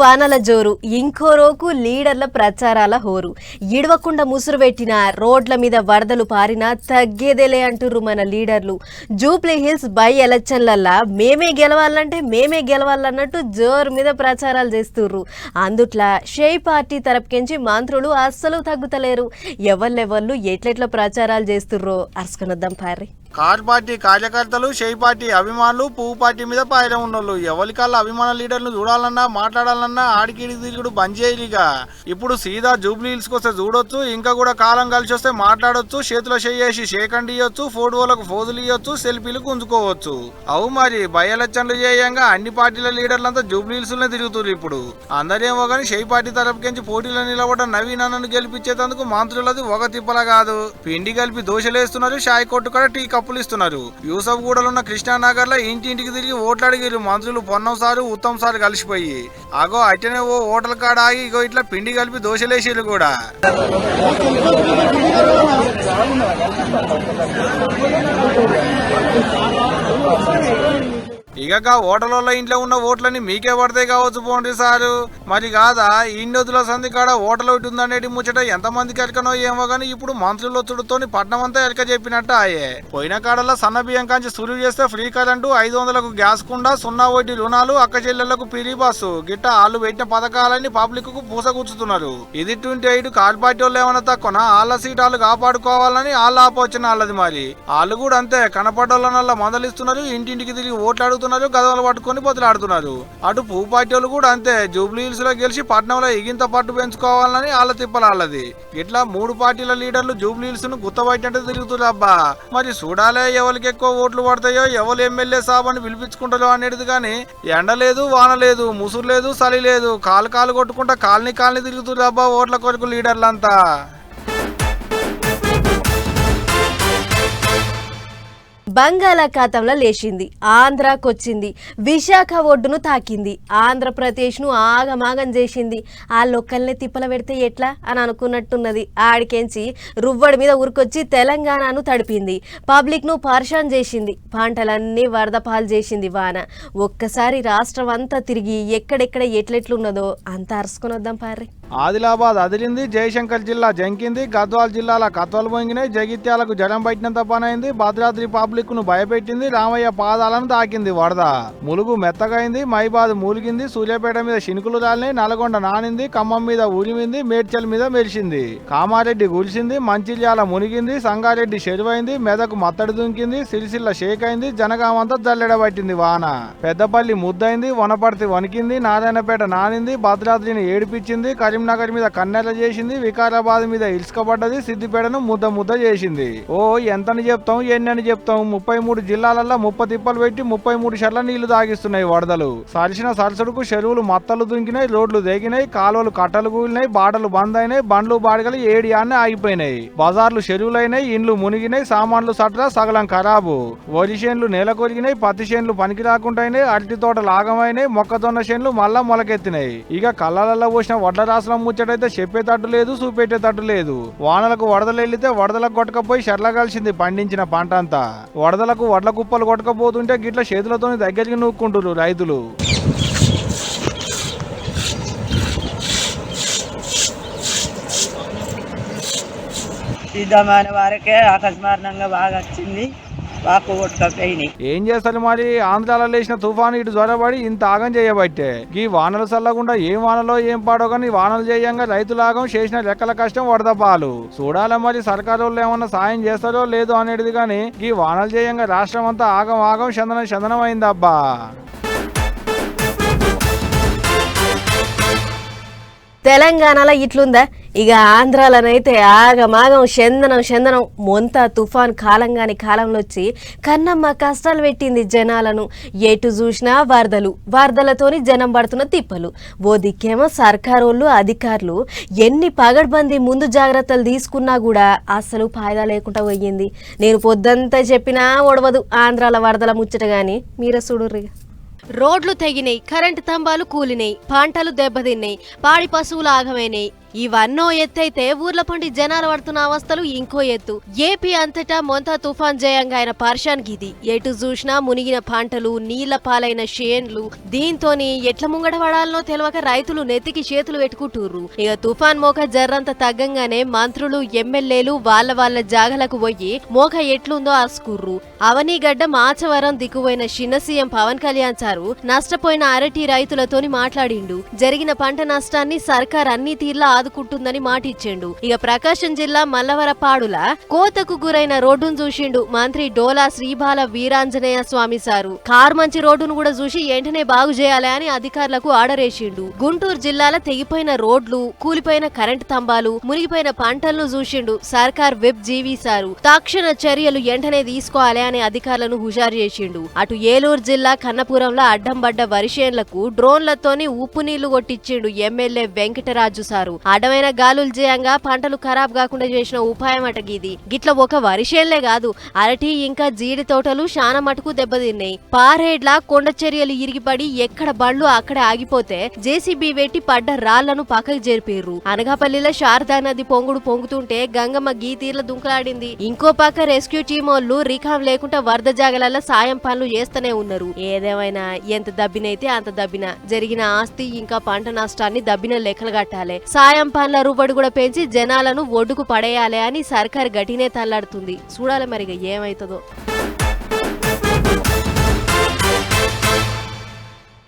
వానల జోరు ఇంకో రోకు లీడర్ల ప్రచారాల హోరు. ఇడవకుండా ముసురు పెట్టిన రోడ్ల మీద వరదలు పారినా తగ్గేదేలే అంటుర్రు మన లీడర్లు. జూప్లీ హిల్స్ బై ఎలక్షన్లల్లా మేమే గెలవాలంటే మేమే గెలవాలన్నట్టు జోరు మీద ప్రచారాలు చేస్తుర్రు. అందుట్లా షేయ్ పార్టీ తరపుకించి మంత్రులు అస్సలు తగ్గుతలేరు. ఎవళ్ళెవళ్ళు ఎట్లెట్ల ప్రచారాలు చేస్తుర్రో అరుసుకునొద్దాం పారి కార్ పార్టీ కార్యకర్తలు షేయ్ పార్టీ అభిమానులు పువ్వు పార్టీ మీద పాయడం ఉన్నోళ్ళు. ఎవరికల్లా అభిమాన లీడర్లు చూడాలన్నా మాట్లాడాలన్నా ఆడికిడి తిరుగుడు బంద్ ఇక. ఇప్పుడు సీదా జూబ్లీ హిల్స్ వస్తే చూడొచ్చు ఇంకా కూడా కాలం కలిసి వస్తే మాట్లాడొచ్చు చేతిలో చేసి షేకండ్ ఇవ్వచ్చు ఫోటోలకు ఫోజులు ఇవ్వచ్చు సెల్ఫీలు గుంజుకోవచ్చు. అవు మరి బై ఎలక్షన్లు చేయంగా అన్ని పార్టీల లీడర్లంతా జూబ్లీ హిల్స్లోనే తిరుగుతున్నారు ఇప్పుడు. అందరేమో కానీ షే పార్టీ తరపుకించి పోటీలో నిలబడ్డ నవీన్ అన్నను గెలిపించేందుకు మంత్రులది ఒక తిప్పల కాదు. పిండి కలిపి దోశలేస్తున్నారు షాయ్ కొట్టు కూడా టీ కప్పులు ఇస్తున్నారు. యూసఫ్ గూడలో ఉన్న కృష్ణానగర్లో ఇంటింటికి తిరిగి ఓట్లాడిగిరు మంత్రులు పొన్నం సారు ఉత్తమ్ సారు కలిసిపోయి. అగో అట్టనే ఓ హోటల్ కాడ ఆగి ఇగో ఇట్లా పిండి కలిపి దోశలేసిరు కూడా. ఇక ఓటర్ల ఇంట్లో ఉన్న ఓట్లని మీకే పడతాయి కావచ్చు పోండి సారు. మరి కాదా ఇన్నొద్దుల సంధి కాడ ఓటలు ఒకటి ఉందనేటి ముచ్చట ఎంతమందికి ఎరకనో ఏమో గానీ ఇప్పుడు మంత్రులు ఒత్తుడుతోని పట్నం అంతా ఎలక చెప్పినట్టు ఆయే. పోయిన కాడలో సన్న బియ్యం కాంచి సులువు చేస్తే ఫ్రీ కరెంటు ఐదు వందలకు గ్యాస్ కుండా సున్నా వడ్డీ రుణాలు అక్క చెల్లెళ్ళకు పిరి బస్సు. గిట్ట వాళ్ళు పెట్టిన పథకాలన్నీ పబ్లిక్కు పూసగుచ్చుతున్నారు ఇది ట్వంటీ ఎయిట్ కాల్ పార్టీ వాళ్ళు ఏమైనా తక్కువ వాళ్ళ సీట్ వాళ్ళు కాపాడుకోవాలని వాళ్ళ ఆపోచన వాళ్ళది మరి. వాళ్ళు కూడా అంతే కనపడ్డోళ్ళనల్లా మందలిస్తున్నారు ఇంటింటికి తిరిగి ఓట్లు అడుగుతున్నారు గదవలు పట్టుకొని బదులాడుతున్నారు అటు పూ పార్టీ వాళ్ళు కూడా అంతే జూబ్లీ హిల్స్లో గెలిచి పట్నంలో ఎగింత పట్టు పెంచుకోవాలని వాళ్ళ తిప్పలాళ్ళది ఇట్లా మూడు పార్టీల లీడర్లు జూబ్లీ హిల్స్ను గుత్తబట్టినట్టు తిరుగుతుంది అబ్బా. మరి చూడాలే ఎవరికి ఎక్కువ ఓట్లు పడతాయో ఎవరు ఎమ్మెల్యే సాబ్ అని పిలిపించుకుంటారో అనేది కానీ ఎండ లేదు వాన లేదు ముసురు లేదు చలి లేదు. కాలు కాలు కొట్టుకుంటా కాలనీ కాలనీ తిరుగుతుంది అబ్బా ఓట్ల కొరకు లీడర్లంతా. బంగాళాఖాతంలో లేచింది. ఆంధ్రాకొచ్చింది. విశాఖ ఒడ్డును తాకింది. ఆంధ్రప్రదేశ్ను ఆగమాగం చేసింది. ఆ లొక్కల్ని తిప్పల పెడితే ఎట్లా? అని అనుకున్నట్టున్నది. ఆడికెంచి రువ్వడి మీద ఊరికొచ్చి తెలంగాణను తడిపింది. పబ్లిక్ను పర్షాన్ చేసింది. పంటలన్నీ వరద పాలు చేసింది వాన. ఒక్కసారి రాష్ట్రం అంతా తిరిగి ఎక్కడెక్కడ ఎట్లెట్లున్నదో అంతా అరుసుకుని వద్దాం పారి ఆదిలాబాద్ అదిలింది జయశంకర్ జిల్లా జంకింది గద్వాల్ జిల్లాల కత్వలు పొంగినాయి జగిత్యాలకు జలం బయటినంత పనైంది భద్రాద్రి పబ్లిక్ ను భయపెట్టింది రామయ్య పాదాలను తాకింది వరద. ములుగు మెత్తగైంది మైబాద్ మూలిగింది సూర్యాపేట మీద శినుకులు రాలినాయి నల్గొండ నానింది ఖమ్మం మీద ఉరిమింది మేడ్చల్ మీద మెరిసింది. కామారెడ్డి గురిసింది మంచిర్యాల మునిగింది సంగారెడ్డి చెరువైంది మెదకు మత్తడి దుంకింది సిరిసిల్ల షేక్ అయింది జనగామంతా జల్లెడబట్టింది వాన. పెద్దపల్లి ముద్దైంది వనపర్తి వణికింది నారాయణపేట నానింది భద్రాద్రిని ఏడిపించింది కరీంనగర్ మీద కన్నెల చేసింది వికారాబాద్ మీద ఇసుకబడ్డది సిద్దిపేటను ముద్ద ముద్ద చేసింది. ఓ ఎంతని చెప్తాం ఎన్నని చెప్తాం ముప్పై మూడు జిల్లాలలో ముప్ప తిప్పలు పెట్టి ముప్పై మూడు షర్ల నీళ్ళు తాగిస్తున్నాయి వరదలు. సరిసిన సరసడుకు చెరువులు మత్తలు దుంకినాయి రోడ్లు దిగినాయి కాలువలు కట్టలు కూలినాయి బాటలు బంద్ అయినాయి బండ్లు బాడిగలు ఏడి అన్నీ ఆగిపోయినాయి. బజార్లు చెరువులైనాయి ఇండ్లు మునిగినాయి సామాన్లు సట్రా సగలం ఖరాబు. వరి చేన్లు నేల కొరిగినాయి పత్తి చేన్లు పనికి రాకుండాయినాయి అరటి తోటలు ఆగమైనాయి మొక్కజొన్న చేన్లు మళ్ళా మొలకెత్తినాయి. ఇక కళ్ళలలో పోసిన వడ్ల రాసులం ముచ్చటైతే చెప్పేటట్టు లేదు చూపెట్టేటట్టు లేదు. వానలకు వరదలు వెళ్ళితే వరదలకు కొట్టకపోయి షర్ల కలిసింది పండించిన పంట అంతా వడదలకు వడ్ల కుప్పలు కొట్టకపోతుంటే గిట్ల చేతులతో దగ్గరికి నూక్కుంటారు రైతులు. సిద్ధమైన వారికే అకస్మాత్తుగా బాగా వచ్చింది వాకు కొట్టుకపోయినాయి ఏం చేస్తారు మరి? ఆంధ్రాలో లేచిన తుఫాను ఇటు జ్వరబడి ఇంత ఆగం చేయబట్టే. ఈ వానలు చల్లకుండా ఏం వానలో ఏం పాడో కానీ వానలు చేయంగా రైతులాగం చేసిన లెక్కల కష్టం వడదపాలు చూడాలి మరి సర్కారు ఏమన్నా సాయం చేస్తారో లేదో అనేది కానీ ఈ వానలు చేయంగా రాష్ట్రం అంతా ఆగం ఆగం చందనం చందనం అయిందబ్బా తెలంగాణలో ఇట్లుందా? ఇక ఆంధ్రాలోనైతే ఆగమాగం చందనం చందనం మొంత తుఫాన్ కాలంగాని కాలంలో వచ్చి కన్నమ్మ కష్టాలు పెట్టింది జనాలను. ఎటు చూసినా వరదలు వరదలతోని జనం పడుతున్న తిప్పలు. ఓ దిక్కేమో సర్కారోళ్ళు అధికారులు ఎన్ని పగడ్బందీ ముందు జాగ్రత్తలు తీసుకున్నా కూడా అసలు ఫాయిదా లేకుండా పోయింది. నేను పొద్దంతా చెప్పినా ఒడవదు ఆంధ్రాల వరదల ముచ్చట కానీ మీరే చూడుర్రిగా. రోడ్లు తెగినాయి కరెంటు స్తంభాలు కూలినాయి పంటలు దెబ్బతిన్నాయి పాడి పశువులు ఆగమైనాయి ఇవన్నో ఎత్తైతే ఊర్ల పండి జనాలు పడుతున్న అవస్థలు ఇంకో ఎత్తు. ఏపీ అంతటా మొంతా తుఫాన్ జయంగా ఆయన పర్షాన్ ఇది. ఎటు చూసినా మునిగిన పంటలు నీళ్ళ పాలైన షేన్లు దీంతోని ఎట్ల ముంగట పడాలనో తెలియక రైతులు నెత్తికి చేతులు పెట్టుకుంటుర్రు. ఇక తుఫాన్ మోక జర్రంత తగ్గంగానే మంత్రులు ఎమ్మెల్యేలు వాళ్ళ వాళ్ళ జాగలకు పోయి మోక ఎట్లుందో ఆసుకుర్రు. అవనీగడ్డ మాచవరం దిక్కుపోయిన చిన్న సీఎం పవన్ కళ్యాణ్ సారు నష్టపోయిన అరటి రైతులతోని మాట్లాడిండు. జరిగిన పంట నష్టాన్ని సర్కార్ అన్ని తీర్లా ఆదుకుంటుందని మాటిచ్చిండు. ఇక ప్రకాశం జిల్లా మల్లవరపాడుల కోతకు గురైన రోడ్డును చూసిండు మంత్రి డోలా శ్రీబాల వీరాంజనేయ స్వామి సారు. కార్ మంచి రోడ్డును కూడా చూసి వెంటనే బాగు చేయాలి అని అధికారులకు ఆడరేసిండు గుంటూరు జిల్లాల తెగిపోయిన రోడ్లు కూలిపోయిన కరెంటు స్తంభాలు మునిగిపోయిన పంటలను చూసిండు సర్కార్ వెబ్ జీవీ సారు. తక్షణ చర్యలు వెంటనే తీసుకోవాలి అని అధికారులను హుషారు చేసిండు. అటు ఏలూరు జిల్లా కన్నపురంలో అడ్డం పడ్డ వరిషేన్లకు డ్రోన్లతోని ఉప్పు నీళ్ళు కొట్టించిండు ఎమ్మెల్యే వెంకటరాజు సారు. అడ్డమైన గాలులు చేయంగా పంటలు ఖరాబ్ కాకుండా చేసిన ఉపాయం అట గిది. గిట్ల ఒక వరిషేన్లే కాదు. అరటి ఇంకా జీడి తోటలు శాన మటుకు దెబ్బతిన్నాయి. పారేడ్ల కొండ చర్యలు ఇరిగిపడి ఎక్కడ బండ్లు అక్కడే ఆగిపోతే జేసీబీ పెట్టి పడ్డ రాళ్ళను పక్కకు జరిపారు అనగాపల్లిలో శారదా నది పొంగుడు పొంగుతుంటే గంగమ్మ గీతీర్ల దుంకలాడింది. ఇంకో పక్క రెస్క్యూ టీం వాళ్ళు రికాం లేకుండా వరద జాగలలో సాయం పనులు చేస్తూనే ఉన్నారు. ఏదేమైనా ఎంత దబ్బినైతే అంత దబ్బిన. జరిగిన ఆస్తి ఇంకా పంట నష్టాన్ని దబ్బిన లెక్కలు కట్టాలి. సాయం పనుల రూపడి కూడా పెంచి జనాలను ఒడ్డుకు పడేయాలి అని సర్కార్ గట్టినే తల్లాడుతుంది. చూడాలి మరి ఏమవుతుందో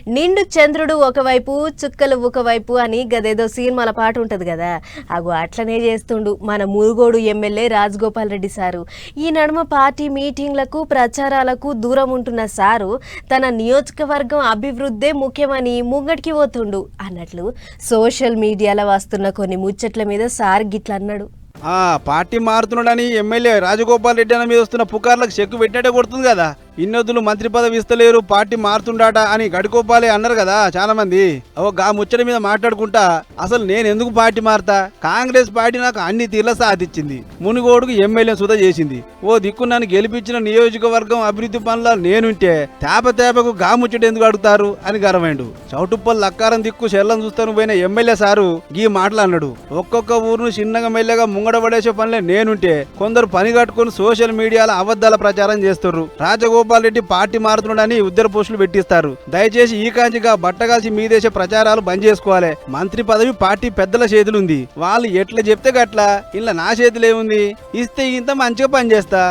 నిండు చంద్రుడు ఒకవైపు చుక్కలు ఒకవైపు అని గదేదో సినిమాల పాట ఉంటుంది కదా అగో అట్లనే చేస్తుండు మన మురుగోడు ఎమ్మెల్యే రాజగోపాల్ రెడ్డి సారు. ఈ నడుమ పార్టీ మీటింగ్లకు ప్రచారాలకు దూరం ఉంటున్న సారు తన నియోజకవర్గం అభివృద్ధే ముఖ్యమని ముంగటికి పోతుండు అన్నట్లు సోషల్ మీడియాలో వస్తున్న కొన్ని ముచ్చట్ల మీద సార్ గిట్ల అన్నాడు. ఆ పార్టీ మారుతున్నాడని ఎమ్మెల్యే రాజగోపాల్ రెడ్డి అన్న మీద వస్తున్న పుకార్లకు చెక్కు పెట్టినట్టే కొడుతుంది కదా ఇన్నొద్దులు మంత్రి పదవి ఇస్తలేరు పార్టీ మారుతుండాట అని గడికోపాలే అన్నారు కదా చాలా మంది ఓ గా ముచ్చట మీద మాట్లాడుకుంటా అసలు నేను ఎందుకు పార్టీ మారతా? కాంగ్రెస్ పార్టీ నాకు అన్ని తీర్ల సాధించింది. మునుగోడుకు ఎమ్మెల్యే సుధా చేసింది. ఓ దిక్కు నన్ను గెలిపించిన నియోజకవర్గం అభివృద్ధి పనుల నేనుంటే తేప తేపకు గా ముచ్చట ఎందుకు అడుగుతారు అని గరమైండు చౌటుప్పల్ లక్కారం దిక్కు చెల్లం చూస్తాను పోయిన ఎమ్మెల్యే సారు గీ మాటలు అన్నాడు. ఒక్కొక్క ఊరును చిన్నగా మెల్లగా ముంగడ పడేసే పనులే నేనుంటే కొందరు పని కట్టుకుని సోషల్ మీడియాలో అబద్ధాల ప్రచారం చేస్తుర్రు. రాజగోపాల్ రెడ్డి పార్టీ మారుతున్నాడని ఉద్దర పోస్టులు పెట్టిస్తారు. దయచేసి ఈ కాంచిగా బట్టగాల్చి మీదేసే ప్రచారాలు బంద్ చేసుకోవాలి. మంత్రి పదవి పార్టీ పెద్దల చేతులు ఉంది వాళ్ళు ఎట్లా చెప్తే గట్లా ఇలా నా చేతులు ఏముంది? ఇస్తే ఇంత మంచిగా పనిచేస్తా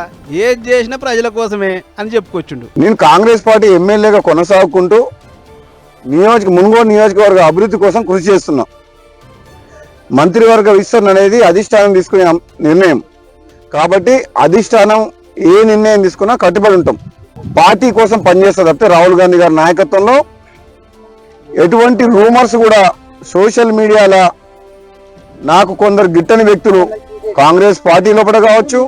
ఏది చేసినా ప్రజల కోసమే అని చెప్పుకొచ్చుండు. నేను కాంగ్రెస్ పార్టీ ఎమ్మెల్యేగా కొనసాగుకుంటూ నియోజక మున్గోడు నియోజకవర్గ అభివృద్ధి కోసం కృషి చేస్తున్నాం. మంత్రివర్గ విస్తరణ అనేది అధిష్టానం తీసుకునే నిర్ణయం. కాబట్టి అధిష్టానం ఏ నిర్ణయం తీసుకున్నా కట్టుబడి ఉంటాం. పార్టీ కోసం పనిచేస్తా తప్పితే రాహుల్ గాంధీ గారి నాయకత్వంలో ఎటువంటి రూమర్స్ కూడా సోషల్ మీడియాలో నాకు కొందరు గిట్టని వ్యక్తులు కాంగ్రెస్ పార్టీ లోపల కావచ్చు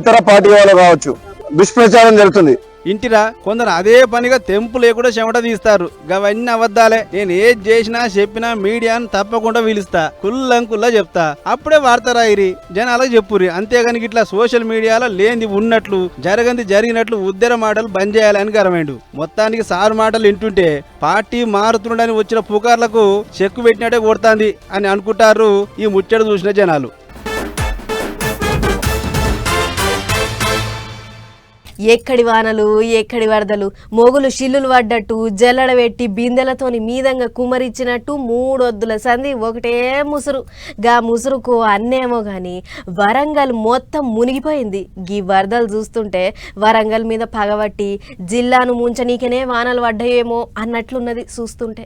ఇతర పార్టీ వాళ్ళు కావచ్చు దుష్ప్రచారం జరుగుతుంది. ఇంటిరా కొందరు అదే పనిగా తెంపు లేకుండా చెమట తీస్తారు. గవన్నీ అబద్ధాలే. నేను ఏది చేసినా చెప్పినా మీడియాను తప్పకుండా పిలుస్తా. కుల్లంకుల్లా చెప్తా. అప్పుడే వార్త రాయిరి. జనాలకు చెప్పురి అంతేగాని ఇట్లా సోషల్ మీడియాలో లేనిది ఉన్నట్లు జరగంది జరిగినట్లు ఉద్దర మాటలు బంద్ చేయాలని గరమైండు. మొత్తానికి సారు మాటలు వింటుంటే పార్టీ మారుతుండని వచ్చిన పుకార్లకు చెక్కు పెట్టినట్టే కొడుతుంది అని అనుకుంటారు ఈ ముచ్చట చూసిన జనాలు. ఎక్కడి వానలు ఎక్కడి వరదలు మొగులు షిల్లులు పడ్డట్టు జల్లడబెట్టి బిందెలతోని మీదంగా కుమరిచ్చినట్టు మూడొద్దుల సంధి ఒకటే ముసురు. గా ముసురుకు అన్నేమో గాని వరంగల్ మొత్తం మునిగిపోయింది. గీ వరదలు చూస్తుంటే వరంగల్ మీద పగబట్టి జిల్లాను ముంచనీకనే వానలు పడ్డాయేమో అన్నట్లున్నది చూస్తుంటే.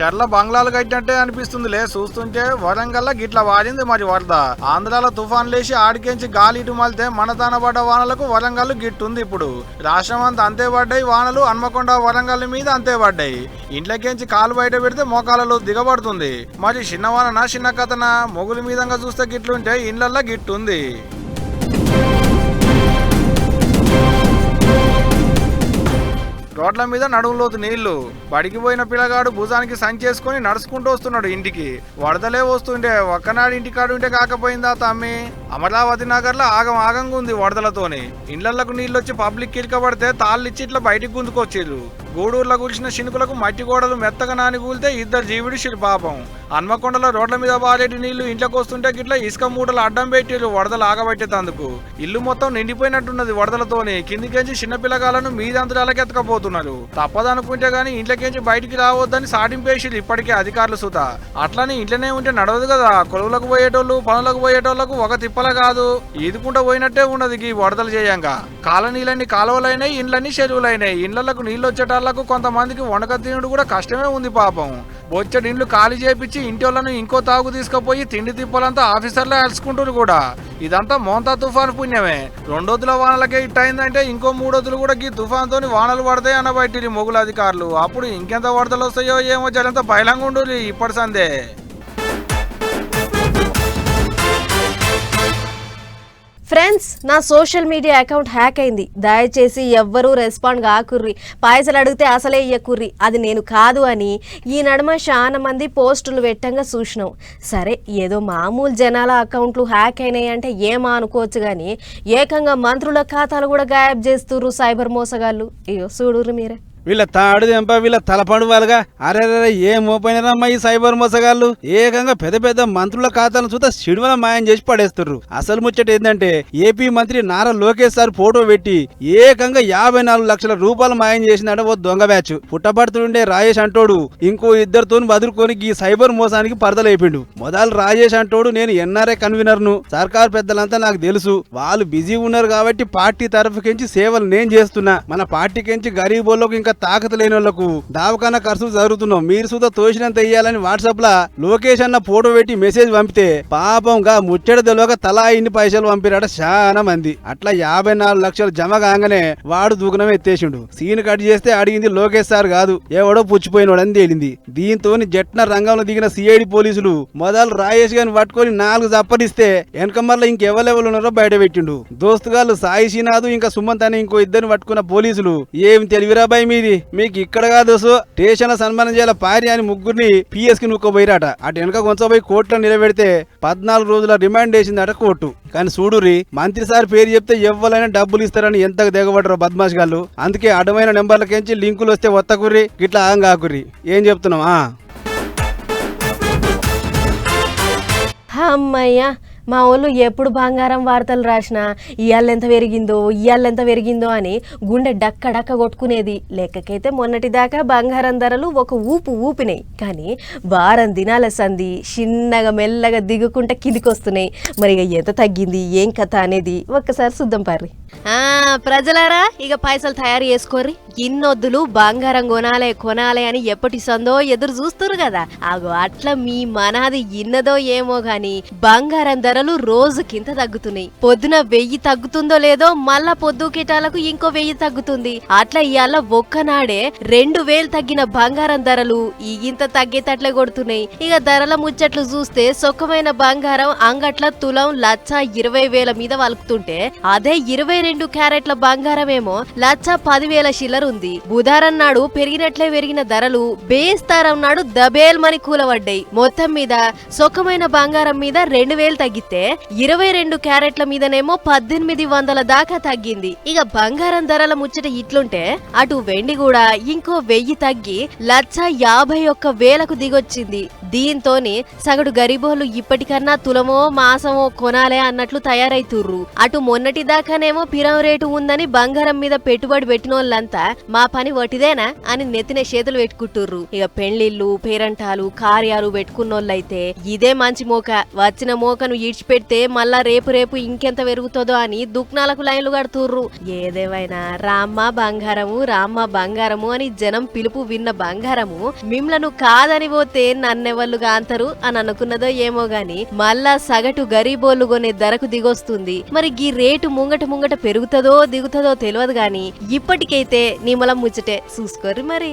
షర్ల బంగ్లాలు కట్టినట్టే అనిపిస్తుందిలే. చూస్తుంటే వరంగల్ గిట్ల వాడింది మరి వరద. ఆంధ్రాలో తుఫాన్ లేచి ఆడికెంచి గాలి ఇటు మళ్తే మన తాన పడ్డ వానలకు వరంగల్ గిట్టుంది ఇప్పుడు. రాష్ట్రం అంతా అంతే పడ్డాయి వానలు హన్మకొండ వరంగల్ మీద అంతే పడ్డాయి. ఇంట్లోకించి కాలు బయట పెడితే మోకాలలో దిగబడుతుంది. మరి చిన్న వానన చిన్న కథన? మొగుల మీదంగా చూస్తే గిట్లుంటే ఇండ్లల్లో గిట్టుంది. రోడ్ల మీద నడుములోతు నీళ్ళు. బడికి పోయిన పిల్లగాడు భుజానికి సంచేసుకొని నడుచుకుంటూ వస్తున్నాడు ఇంటికి. వడదలే వస్తుండే ఒక్కనాడు ఇంటికాడు ఉంటే కాకపోయిందా తమ్మి? అమరావతి నగర్లో ఆగం ఆగంగా ఉంది వడదలతోనే ఇండ్లకు నీళ్ళు వచ్చి పబ్లిక్ కిరికబడితే తాళ్ళిచ్చి ఇట్లా బయటికి గుంజుకొచ్చిర్రు గూడూరులో కూల్చిన శినుకులకు మట్టి గోడలు మెత్తగా నాని కూలితే ఇద్దరు జీవుడి పాపం. హన్మకొండలో రోడ్ల మీద బారేటి నీళ్ళు ఇంట్లోకి వస్తుంటే గిట్ల ఇసుక మూటలు అడ్డం పెట్టిరు వరదలు ఆగబెట్టేతందుకు. ఇల్లు మొత్తం నిండిపోయినట్టున్నది వరదలతోనే. కిందికెంచి చిన్న మీద మీదంతరాలకు ఎత్తకపోతున్నారు. తప్పదనుకుంటే గానీ ఇంట్లోకించి బయటికి రావద్దని సాటింపేసిరు ఇప్పటికే అధికారులు సుత. అట్లని ఇంట్లోనే ఉంటే నడవదు కదా. కొలువులకు పోయేటోళ్ళు పనులకు పోయేటోళ్ళకు ఒక తిప్పల కాదు. ఈదుకుంటూ పోయినట్టే ఉన్నది ఈ వరదలు చేయంగా కాలనీలన్నీ కాలువలైనాయి ఇండ్లన్నీ చెరువులైనాయి. ఇండ్లకు నీళ్ళు వచ్చేటాళ్ళకు కొంతమందికి వండక తినుడు కూడా కష్టమే ఉంది పాపం. వచ్చే ఇండ్లు ఖాళీ చేపించి ఇంటి వాళ్ళను ఇంకో తాగు తీసుకుపోయి తిండి తిప్పలంతా ఆఫీసర్లే అలుచుకుంటారు కూడా. ఇదంతా మోంతా తుఫాన్ పుణ్యమే. రెండొద్దుల వానలకే ఇట్టయిందంటే ఇంకో మూడొద్దులు కూడా ఈ తుఫాన్తోని వానలు పడతాయి అనబట్టి మొగుల అధికారులు అప్పుడు ఇంకెంత వరదలు వస్తాయో ఏమో జరంత బయలంగా ఉండు ఇప్పటి సందే. ఫ్రెండ్స్ నా సోషల్ మీడియా అకౌంట్ హ్యాక్ అయింది. దయచేసి ఎవ్వరూ రెస్పాండ్ కాకుర్రి. పైసలు అడిగితే అసలే ఇయ్యకుర్రి. అది నేను కాదు అని ఈ నడుమ చాలా మంది పోస్టులు పెట్టంగా చూసినాం. సరే ఏదో మామూలు జనాల అకౌంట్లు హ్యాక్ అయినాయి అంటే ఏమా అనుకోవచ్చు కానీ ఏకంగా మంత్రుల ఖాతాలు కూడా గాయబ్ చేస్తుర్రు సైబర్ మోసగాళ్ళు. అయ్యో చూడుర్రు మీరే. వీళ్ళ తాడు దెంప వీళ్ళ తలపండు వాళ్ళగా అరే అరే ఏం మోపోయినారమ్మా ఈ సైబర్ మోసగాళ్ళు? ఏకంగా పెద్ద పెద్ద మంత్రుల ఖాతాలను చూత సిడివల మాయం చేసి పడేస్తున్నారు అసలు ముచ్చట ఏంటంటే ఏపీ మంత్రి నారా లోకేష్ సార్ ఫోటో పెట్టి ఏకంగా యాభై నాలుగు లక్షల రూపాయలు మాయం చేసిందట ఓ దొంగ బ్యాచ్. పుట్టపడుతుండే రాజేష్ అంటోడు ఇంకో ఇద్దరితో బదురుకొని ఈ సైబర్ మోసానికి పరదలేపిండు మొదలు రాజేష్ అంటోడు నేను ఎన్ఆర్ఐ కన్వీనర్ను సర్కార్ పెద్దలంతా నాకు తెలుసు. వాళ్ళు బిజీ ఉన్నారు కాబట్టి పార్టీ తరఫుకించి సేవలు నేను చేస్తున్నా. మన పార్టీకించి గరీబోళ్ళకు ఇంకా తాకత లేని వాళ్ళకు దావకాన ఖర్చులు జరుగుతున్నాం మీరు సుధా తోచినంత ఇయ్యాలని వాట్సాప్ లా లోకేష్ అన్న ఫోటో పెట్టి మెసేజ్ పంపితే పాపంగా ముచ్చట తెలియక తలా ఇన్ని పైసలు పంపిరాట చాలా మంది. అట్లా యాభై నాలుగు లక్షలు జమ కాగానే వాడు దూకనం ఎత్తేసిండు. సీన్ కట్ చేస్తే అడిగింది లోకేష్ సార్ కాదు. ఎవడో పుచ్చిపోయినోడని అని తేలింది. దీంతో జట్న రంగంలో దిగిన సిఐడి పోలీసులు మొదలు రాయేష్ గారిని పట్టుకొని నాలుగు జప్పరిస్తే వెనకమర్ల ఇంకెవరెవరు ఉన్నారో బయట పెట్టిండు. దోస్తుగాళ్ళు సాయి శ్రీనాథ్ ఇంకా సుమంత్ అని ఇంకో ఇద్దరిని పట్టుకున్న పోలీసులు ఏం తెలివిరాబాయి ఇది మీకు ఇక్కడ కాదు స్టేషన్ సన్మానం చేయాల పారి అని ముగ్గురిని పిఎస్కి నూక్కోబోయిరాట అటు వెనక కొంచెం పోయి కోర్టులో నిలబెడితే పద్నాలుగు రోజుల రిమాండ్ వేసిందట కోర్టు. కానీ చూడురి మంత్రి సార్ పేరు చెప్తే ఎవ్వరైనా డబ్బులు ఇస్తారని ఎంత దిగబడరు బద్మాష్ గాళ్ళు. అందుకే అడమైన నెంబర్లకించి లింకులు వస్తే ఒత్తకుర్రి గిట్లా ఆగం కాకుర్రి. ఏం చెప్తున్నావా? అమ్మయ్యా మా వాళ్ళు ఎప్పుడు బంగారం వార్తలు రాసినా ఇవాళ ఎంత పెరిగిందో ఇవాళ ఎంత పెరిగిందో అని గుండె డక్క డక్క కొట్టుకునేది. లెక్కకైతే మొన్నటి దాకా బంగారం ధరలు ఒక ఊపు ఊపినాయి. కానీ వారం దినాల సంధి చిన్నగా మెల్లగా దిగుకుంటా కిందికొస్తున్నాయి. మరి ఇక ఎంత తగ్గింది ఏం కథ అనేది ఒక్కసారి చూద్దాం పారి ఆ ప్రజలారా ఇక పైసలు తయారు చేసుకోర్రి. ఇన్నొద్దులు బంగారం కొనాలే కొనాలే అని ఎప్పటి సందో ఎదురు చూస్తురు కదా. అగో అట్లా మీ మనాది ఇన్నదో ఏమో గాని బంగారం ధర ధరలు రోజుకింత తగ్గుతున్నాయి. పొద్దున వెయ్యి తగ్గుతుందో లేదో మళ్ళా పొద్దు కిటాలకు ఇంకో వెయ్యి తగ్గుతుంది. అట్లా ఇవాళ ఒక్కనాడే రెండు వేలు తగ్గిన బంగారం ధరలు ఇంత తగ్గేటట్లే కొడుతున్నాయి. ఇక ధరల ముచ్చట్లు చూస్తే సొక్కమైన బంగారం అంగట్ల తులం లచ్చ ఇరవై వేల మీద వలుకుతుంటే అదే ఇరవై రెండు క్యారెట్ల బంగారం ఏమో లచ్చ పదివేల షిల్లర్ ఉంది. బుధారం నాడు పెరిగినట్లే పెరిగిన ధరలు బేస్తారం నాడు దబేల్ మని కూలబడ్డాయి. మొత్తం మీద సొక్కమైన బంగారం మీద రెండు వేలు తగ్గితే ఇరవై రెండు క్యారెట్ల మీదనేమో పద్దెనిమిది వందల దాకా తగ్గింది. ఇక బంగారం ధరల ముచ్చట ఇట్లుంటే అటు వెండి కూడా ఇంకో వెయ్యి తగ్గి లచ్చ యాభై ఒక్క వేలకు దిగొచ్చింది. దీంతోని సగటు గరీబోలు ఇప్పటికన్నా తులమో మాసమో కొనాలే అన్నట్లు తయారైతుర్రు. అటు మొన్నటి దాకానేమో పిరం రేటు ఉందని బంగారం మీద పెట్టుబడి పెట్టినోళ్ళంతా మా పని వటిదేనా అని నెత్తిన చేతులు పెట్టుకుంటుర్రు. ఇక పెళ్ళిళ్ళు పేరంటాలు కార్యాలు పెట్టుకున్నోళ్ళైతే ఇదే మంచి మోక. వచ్చిన మోకను ఈడ్చిపెడితే మళ్ళా రేపు రేపు ఇంకెంత పెరుగుతుందో అని దుక్నాలకు లైన్లు కడుతుర్రు. ఏదేవైనా రామ్మ బంగారము రామ్మ బంగారము అని జనం పిలుపు విన్న బంగారము మిమ్లను కాదని పోతే నన్నెవళ్ళు అంతరు అని అనుకున్నదో ఏమో గాని మళ్ళా సగటు గరీబోళ్ళు కొనే ధరకు దిగొస్తుంది. మరి గీ రేటు ముంగట ముంగట పెరుగుతుందో దిగుతుందో తెలియదు గాని ఇప్పటికైతే నిమలం ముచ్చటే చూసుకోర్రి మరి.